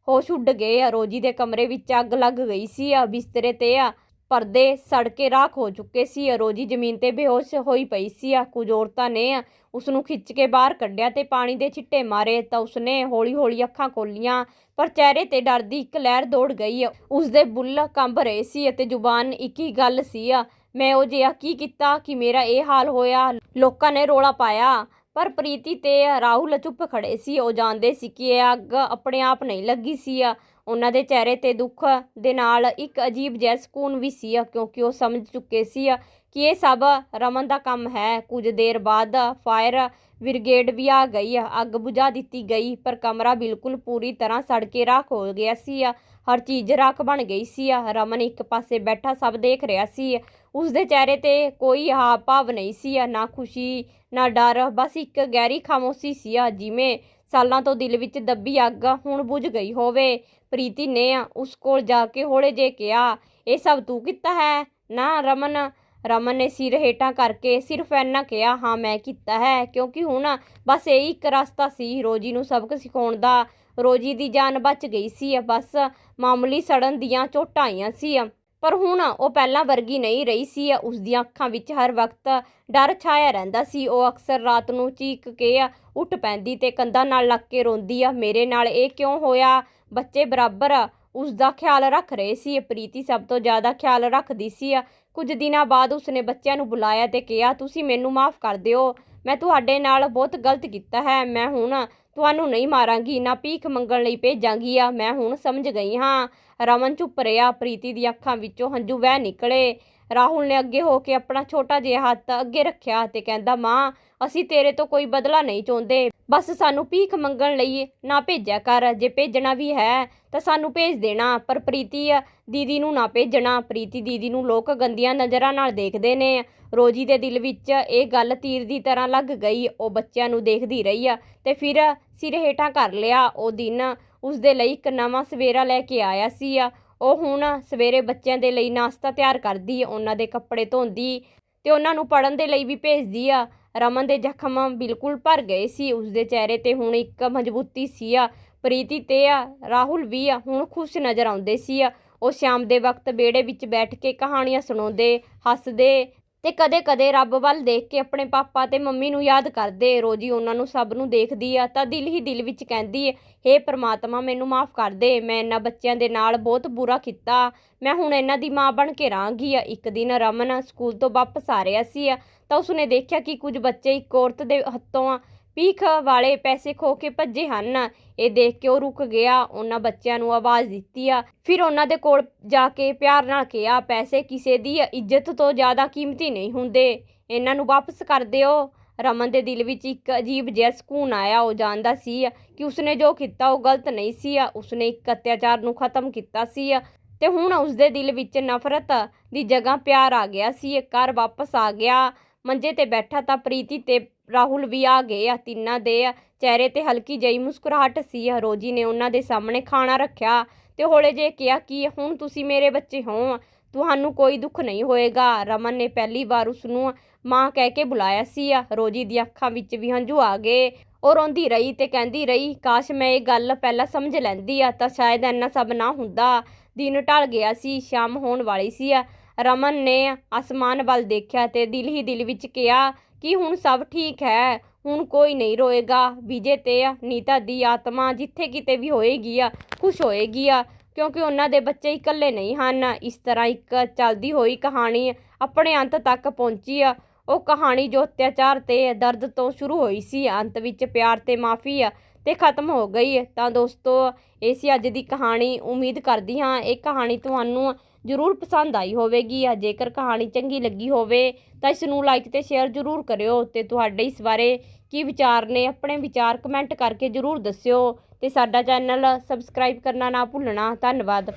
ਹੋਸ਼ ਉੱਡ ਗਏ ਆ। ਰੋਜੀ ਦੇ ਕਮਰੇ ਵਿੱਚ ਅੱਗ ਲੱਗ ਗਈ ਸੀ ਆ, ਬਿਸਤਰੇ ਤੇ ਆ। ਪਰਦੇ ਸੜ ਕੇ ਰਾਖ ਹੋ ਚੁੱਕੇ ਸੀ ਰੋਜੀ ਜ਼ਮੀਨ ਤੇ ਬੇਹੋਸ਼ ਹੋਈ ਪਈ ਸੀ ਆ। ਕੁਝ ਔਰਤਾਂ ਨੇ ਉਸ ਨੂੰ ਖਿੱਚ ਕੇ ਬਾਹਰ ਕੱਢਿਆ ਤੇ ਪਾਣੀ ਦੇ ਛਿੱਟੇ ਮਾਰੇ ਤਾਂ ਉਸਨੇ ਹੌਲੀ-ਹੌਲੀ ਅੱਖਾਂ ਖੋਲੀਆਂ। ਪਰ ਚਿਹਰੇ ਤੇ ਡਰ ਦੀ ਇੱਕ ਲਹਿਰ ਦੌੜ ਗਈ ਉਸ ਦੇ ਬੁੱਲ ਕੰਬ ਰਹੇ ਸੀ ਅਤੇ ਜ਼ੁਬਾਨ ਇੱਕ ਹੀ ਗੱਲ ਸੀ ਆ, ਮੈਂ ਉਹ ਜਿਹਾ ਕੀ ਕੀਤਾ ਕਿ ਮੇਰਾ ਇਹ ਹਾਲ ਹੋਇਆ? ਲੋਕਾਂ ਨੇ ਰੋਲਾ ਪਾਇਆ ਪਰ ਪ੍ਰੀਤੀ ਤੇ ਰਾਹੁਲ ਚੁੱਪ ਖੜੇ ਸੀ। ਉਹ ਜਾਣਦੇ ਸੀ ਕਿ ਇਹ ਅੱਗ ਆਪਣੇ ਆਪ ਨਹੀਂ ਲੱਗੀ ਸੀ ਆ। ਉਹਨਾਂ ਦੇ ਚਿਹਰੇ ਤੇ ਦੁੱਖ ਦੇ ਨਾਲ ਇੱਕ ਅਜੀਬ ਜਿਹਾ ਸਕੂਨ ਵੀ ਸੀ ਕਿਉਂਕਿ ਉਹ ਸਮਝ ਚੁੱਕੇ ਸੀ ਕਿ ਇਹ ਸਭ ਰਮਨ ਦਾ ਕੰਮ ਹੈ। ਕੁਝ ਦੇਰ ਬਾਅਦ ਫਾਇਰ ਬ੍ਰਿਗੇਡ ਵੀ ਆ ਗਈ ਅੱਗ ਬੁਝਾ ਦਿੱਤੀ ਗਈ, ਪਰ ਕਮਰਾ ਬਿਲਕੁਲ ਪੂਰੀ ਤਰ੍ਹਾਂ ਸੜ ਕੇ ਰਾਖ ਹੋ ਗਿਆ ਸੀ ਹਰ ਚੀਜ਼ ਰਾਖ ਬਣ ਗਈ ਸੀ ਰਮਨ ਇੱਕ ਪਾਸੇ ਬੈਠਾ ਸਭ ਦੇਖ ਰਿਹਾ ਸੀ ਉਸ ਦੇ ਚਿਹਰੇ ਤੇ ਕੋਈ ਹਾਵ ਭਾਵ ਨਹੀਂ ਸੀ ਨਾ ਖੁਸ਼ੀ, ਨਾ ਡਰ, ਬਸ ਇੱਕ ਗਹਿਰੀ ਖਾਮੋਸ਼ੀ ਸੀ ਜਿਵੇਂ ਸਾਲਾਂ ਤੋਂ ਦਿਲ ਵਿੱਚ ਦੱਬੀ ਅੱਗ ਹੁਣ ਬੁਝ ਗਈ ਹੋਵੇ। ਪ੍ਰੀਤੀ ਨੇ ਉਸ ਕੋਲ ਜਾ ਕੇ ਹੌਲੇ ਜੇ ਕਿਹਾ, ਇਹ ਸਭ ਤੂੰ ਕੀਤਾ ਹੈ? ਨਾ, ਰਮਨ ਰਮਨ ਨੇ ਸਿਰ ਹੇਠਾਂ ਕਰਕੇ ਸਿਰਫ ਇੰਨਾ ਕਿਹਾ, ਹਾਂ, ਮੈਂ ਕੀਤਾ ਹੈ, ਕਿਉਂਕਿ ਹੁਣ ਬਸ ਇਹ ਇੱਕ ਰਸਤਾ ਸੀ ਰੋਜੀ ਨੂੰ ਸਬਕ ਸਿਖਾਉਣ ਦਾ। ਰੋਜੀ ਦੀ ਜਾਨ ਬਚ ਗਈ ਸੀ, ਬਸ ਮਾਮੂਲੀ ਸੜਨ ਦੀਆਂ ਚੋਟਾਂ ਆਈਆਂ ਸੀ। ਪਰ ਹੁਣ ਉਹ ਪਹਿਲਾਂ ਵਰਗੀ ਨਹੀਂ ਰਹੀ ਸੀ ਉਸ ਦੀਆਂ ਅੱਖਾਂ ਵਿੱਚ ਹਰ ਵਕਤ ਡਰ ਛਾਇਆ ਰਹਿੰਦਾ ਸੀ। ਉਹ ਅਕਸਰ ਰਾਤ ਨੂੰ ਚੀਕ ਕੇ ਉੱਠ ਪੈਂਦੀ ਤੇ ਕੰਧਾਂ ਨਾਲ ਲੱਗ ਕੇ ਰੋਂਦੀ ਆ। ਮੇਰੇ ਨਾਲ ਇਹ ਕਿਉਂ ਹੋਇਆ? ਬੱਚੇ ਬਰਾਬਰ ਉਸ ਦਾ ਖਿਆਲ ਰੱਖ ਰਹੇ ਸੀ। ਪ੍ਰੀਤੀ ਸਭ ਤੋਂ ਜ਼ਿਆਦਾ ਖਿਆਲ ਰੱਖਦੀ ਸੀ ਕੁਝ ਦਿਨਾਂ ਬਾਅਦ ਉਸਨੇ ਬੱਚਿਆਂ ਨੂੰ ਬੁਲਾਇਆ ਤੇ ਕਿਹਾ, ਤੁਸੀਂ ਮੈਨੂੰ ਮਾਫ ਕਰ ਦਿਓ। ਮੈਂ ਤੁਹਾਡੇ ਨਾਲ ਬਹੁਤ ਗਲਤ ਕੀਤਾ ਹੈ। ਮੈਂ ਹੁਣ ਤੁਹਾਨੂੰ ਨਹੀਂ ਮਾਰਾਂਗੀ, ਨਾ ਭੀਖ ਮੰਗਣ ਲਈ ਭੇਜਾਂਗੀ ਆ। ਮੈਂ ਹੁਣ ਸਮਝ ਗਈ ਹਾਂ। ਰਮਨ ਚੁੱਪ ਰਿਹਾ। ਪ੍ਰੀਤੀ ਦੀ ਅੱਖਾਂ ਵਿੱਚੋਂ ਹੰਝੂ ਵਹਿ ਨਿਕਲੇ। ਰਾਹੁਲ ਨੇ ਅੱਗੇ ਹੋ ਕੇ ਆਪਣਾ ਛੋਟਾ ਜਿਹਾ ਹੱਥ ਅੱਗੇ ਰੱਖਿਆ ਤੇ ਕਹਿੰਦਾ, ਮਾਂ, ਅਸੀਂ ਤੇਰੇ ਤੋਂ ਕੋਈ ਬਦਲਾ ਨਹੀਂ ਚਾਹੁੰਦੇ। ਬਸ ਸਾਨੂੰ ਭੀਖ ਮੰਗਣ ਲਈ ਨਾ ਭੇਜਿਆ ਕਰ। ਜੇ ਭੇਜਣਾ ਵੀ ਹੈ ਤਾਂ ਸਾਨੂੰ ਭੇਜ ਦੇਣਾ। ਪਰ ਪ੍ਰੀਤੀ ਦੀਦੀ ਨੂੰ ਨਾ ਭੇਜਣਾ। ਪ੍ਰੀਤੀ ਦੀਦੀ ਨੂੰ ਲੋਕ ਗੰਦੀਆਂ ਨਜ਼ਰਾਂ ਨਾਲ ਦੇਖਦੇ ਨੇ। ਰੋਜੀ ਦੇ ਦਿਲ ਵਿੱਚ ਇਹ ਗੱਲ ਤੀਰ ਦੀ ਤਰ੍ਹਾਂ ਲੱਗ ਗਈ। ਉਹ ਬੱਚਿਆਂ ਨੂੰ ਦੇਖਦੀ ਰਹੀ ਆ ਤੇ ਫਿਰ ਸਿਰ ਹੇਠਾਂ ਕਰ ਲਿਆ। ਉਹ ਦਿਨ ਉਸ ਦੇ ਲਈ ਇੱਕ ਨਵਾਂ ਸਵੇਰਾ ਲੈ ਕੇ ਆਇਆ ਸੀ। ਆ ਉਹ ਹੁਣ ਸਵੇਰੇ ਬੱਚਿਆਂ ਦੇ ਲਈ ਨਾਸ਼ਤਾ ਤਿਆਰ ਕਰਦੀ ਉਹਨਾਂ ਦੇ ਕੱਪੜੇ ਧੋਂਦੀ, ਤੇ ਉਹਨਾਂ ਨੂੰ ਪੜਨ ਦੇ ਲਈ ਵੀ ਭੇਜਦੀ ਆ। ਰਮਨ ਦੇ ਜ਼ਖਮ ਬਿਲਕੁਲ ਭਰ ਗਏ ਸੀ ਉਸ ਦੇ ਚਿਹਰੇ ਤੇ ਹੁਣ ਇੱਕ ਮਜ਼ਬੂਤੀ ਸੀ ਆ, ਪ੍ਰੀਤੀ ਤੇ ਆ, ਰਾਹੁਲ ਵੀ ਆ, ਹੁਣ ਖੁਸ਼ ਨਜ਼ਰ ਆਉਂਦੇ ਸੀ ਆ। ਉਹ ਸ਼ਾਮ ਦੇ ਵਕਤ ਬੇੜੇ ਵਿੱਚ ਬੈਠ ਕੇ ਕਹਾਣੀਆਂ ਸੁਣਾਉਂਦੇ, ਹੱਸਦੇ ਤੇ ਕਦੇ-ਕਦੇ ਰੱਬ ਵੱਲ ਦੇਖ ਕੇ ਆਪਣੇ ਪਾਪਾ ਤੇ ਮੰਮੀ ਨੂੰ ਯਾਦ ਕਰਦੇ ਰੋਜੀ ਉਹਨਾਂ ਨੂੰ ਸਭ ਨੂੰ ਦੇਖਦੀ ਆ ਤਾਂ ਦਿਲ ਹੀ ਦਿਲ ਵਿੱਚ ਕਹਿੰਦੀ ਏ, ਹੇ ਪ੍ਰਮਾਤਮਾ, ਮੈਨੂੰ ਮਾਫ ਕਰ ਦੇ। ਮੈਂ ਇਹਨਾਂ ਬੱਚਿਆਂ ਦੇ ਨਾਲ ਬਹੁਤ ਬੁਰਾ ਕੀਤਾ। ਮੈਂ ਹੁਣ ਇਹਨਾਂ ਦੀ ਮਾਂ ਬਣ ਕੇ ਰਾਂਗੀ ਆ। ਇੱਕ ਦਿਨ ਰਮਨ ਸਕੂਲ ਤੋਂ ਵਾਪਸ ਆ ਰਿਹਾ ਸੀ ਤਾਂ ਉਸਨੇ ਦੇਖਿਆ ਕਿ ਕੁਝ ਬੱਚੇ ਇੱਕ ਔਰਤ ਦੇ ਹੱਥੋਂ ਆ। ਭੀਖ ਵਾਲੇ ਪੈਸੇ ਖੋ ਕੇ ਭੱਜੇ ਹਨ। ਇਹ ਦੇਖ ਕੇ ਉਹ ਰੁਕ ਗਿਆ। ਉਹਨਾਂ ਬੱਚਿਆਂ ਨੂੰ ਆਵਾਜ਼ ਦਿੱਤੀ ਆ। ਫਿਰ ਉਹਨਾਂ ਦੇ ਕੋਲ ਜਾ ਕੇ ਪਿਆਰ ਨਾਲ ਕਿਹਾ, ਪੈਸੇ ਕਿਸੇ ਦੀ ਇੱਜ਼ਤ ਤੋਂ ਜ਼ਿਆਦਾ ਕੀਮਤੀ ਨਹੀਂ ਹੁੰਦੇ। ਇਹਨਾਂ ਨੂੰ ਵਾਪਸ ਕਰ ਦਿਓ। ਰਮਨ ਦੇ ਦਿਲ ਵਿੱਚ ਇੱਕ ਅਜੀਬ ਜਿਹਾ ਸਕੂਨ ਆਇਆ। ਉਹ ਜਾਣਦਾ ਸੀ ਕਿ ਉਸਨੇ ਜੋ ਕੀਤਾ ਉਹ ਗਲਤ ਨਹੀਂ ਸੀ। ਉਸਨੇ ਇੱਕ ਅਤਿਆਚਾਰ ਨੂੰ ਖਤਮ ਕੀਤਾ ਸੀ ਤੇ ਹੁਣ ਉਸਦੇ ਦਿਲ ਵਿੱਚ ਨਫ਼ਰਤ ਦੀ ਜਗ੍ਹਾ ਪਿਆਰ ਆ ਗਿਆ ਸੀ। ਘਰ ਵਾਪਸ ਆ ਗਿਆ। ਮੰਜੇ ਤੇ ਬੈਠਾ ਤਾਂ ਪ੍ਰੀਤੀ ਤੇ ਰਾਹੁਲ ਵੀ ਆ ਗਏ ਆ, ਤਿੰਨਾਂ ਦੇ ਚਿਹਰੇ ਤੇ ਹਲਕੀ ਜਿਹੀ ਮੁਸਕਰਾਹਟ ਸੀ। ਰੋਜੀ ਨੇ ਉਹਨਾਂ ਦੇ ਸਾਹਮਣੇ ਖਾਣਾ ਰੱਖਿਆ ਤੇ ਹੌਲੇ ਜੇ ਕਿਹਾ ਕਿ ਹੁਣ ਤੁਸੀਂ ਮੇਰੇ ਬੱਚੇ ਹੋ, ਤੁਹਾਨੂੰ ਕੋਈ ਦੁੱਖ ਨਹੀਂ ਹੋਏਗਾ। ਰਮਨ ਨੇ ਪਹਿਲੀ ਵਾਰ ਉਸ ਨੂੰ ਮਾਂ ਕਹਿ ਕੇ ਬੁਲਾਇਆ ਸੀ। ਰੋਜੀ ਦੀਆਂ ਅੱਖਾਂ ਵਿੱਚ ਵੀ ਹੰਝੂ ਆ ਗਏ। ਉਹ ਰੋਂਦੀ ਰਹੀ ਤੇ ਕਹਿੰਦੀ ਰਹੀ, ਕਾਸ਼ ਮੈਂ ਇਹ ਗੱਲ ਪਹਿਲਾਂ ਸਮਝ ਲੈਂਦੀ ਆ ਤਾਂ ਸ਼ਾਇਦ ਇੰਨਾ ਸਭ ਨਾ ਹੁੰਦਾ। ਦਿਨ ਢਲ ਗਿਆ ਸੀ, ਸ਼ਾਮ ਹੋਣ ਵਾਲੀ ਸੀ। ਰਮਨ ਨੇ ਅਸਮਾਨ ਵੱਲ ਦੇਖਿਆ ਤੇ ਦਿਲ ਹੀ ਦਿਲ ਵਿੱਚ ਕਿਹਾ ਕਿ ਹੁਣ ਸਭ ਠੀਕ ਹੈ, ਹੁਣ ਕੋਈ ਨਹੀਂ ਰੋਏਗਾ। ਵਿਜੇ ਤੇ ਨੀਤਾ ਦੀ ਆਤਮਾ ਜਿੱਥੇ ਕਿਤੇ ਵੀ ਹੋਏਗੀ ਆ, ਖੁਸ਼ ਹੋਏਗੀ ਆ, ਕਿਉਂਕਿ ਉਹਨਾਂ ਦੇ ਬੱਚੇ ਇਕੱਲੇ ਨਹੀਂ ਹਨ। ਇਸ ਤਰ੍ਹਾਂ ਇੱਕ ਚੱਲਦੀ ਹੋਈ ਕਹਾਣੀ ਆਪਣੇ ਅੰਤ ਤੱਕ ਪਹੁੰਚੀ ਆ। ਉਹ ਕਹਾਣੀ ਜੋ ਅਤਿਆਚਾਰ ਤੇ ਦਰਦ ਤੋਂ ਸ਼ੁਰੂ ਹੋਈ ਸੀ, ਅੰਤ ਵਿੱਚ ਪਿਆਰ ਤੇ ਮਾਫੀ ਆ ਤੇ ਖਤਮ ਹੋ ਗਈ। ਤਾਂ ਦੋਸਤੋ, ਇਹ ਸੀ ਅੱਜ ਦੀ ਕਹਾਣੀ। ਉਮੀਦ ਕਰਦੀ ਹਾਂ ਇਹ ਕਹਾਣੀ ਤੁਹਾਨੂੰ ਜ਼ਰੂਰ ਪਸੰਦ ਆਈ ਹੋਵੇਗੀ ਆ। ਜੇਕਰ ਕਹਾਣੀ ਚੰਗੀ ਲੱਗੀ ਹੋਵੇ ਤਾਂ ਇਸ ਨੂੰ ਲਾਈਕ ਤੇ ਸ਼ੇਅਰ ਜ਼ਰੂਰ ਕਰਿਓ ਤੇ ਤੁਹਾਡੇ ਇਸ ਬਾਰੇ ਕੀ ਵਿਚਾਰ ਨੇ, ਆਪਣੇ ਵਿਚਾਰ ਕਮੈਂਟ ਕਰਕੇ ਜ਼ਰੂਰ ਦੱਸਿਓ ਤੇ ਸਾਡਾ ਚੈਨਲ ਸਬਸਕ੍ਰਾਈਬ ਕਰਨਾ ਨਾ ਭੁੱਲਣਾ। ਧੰਨਵਾਦ।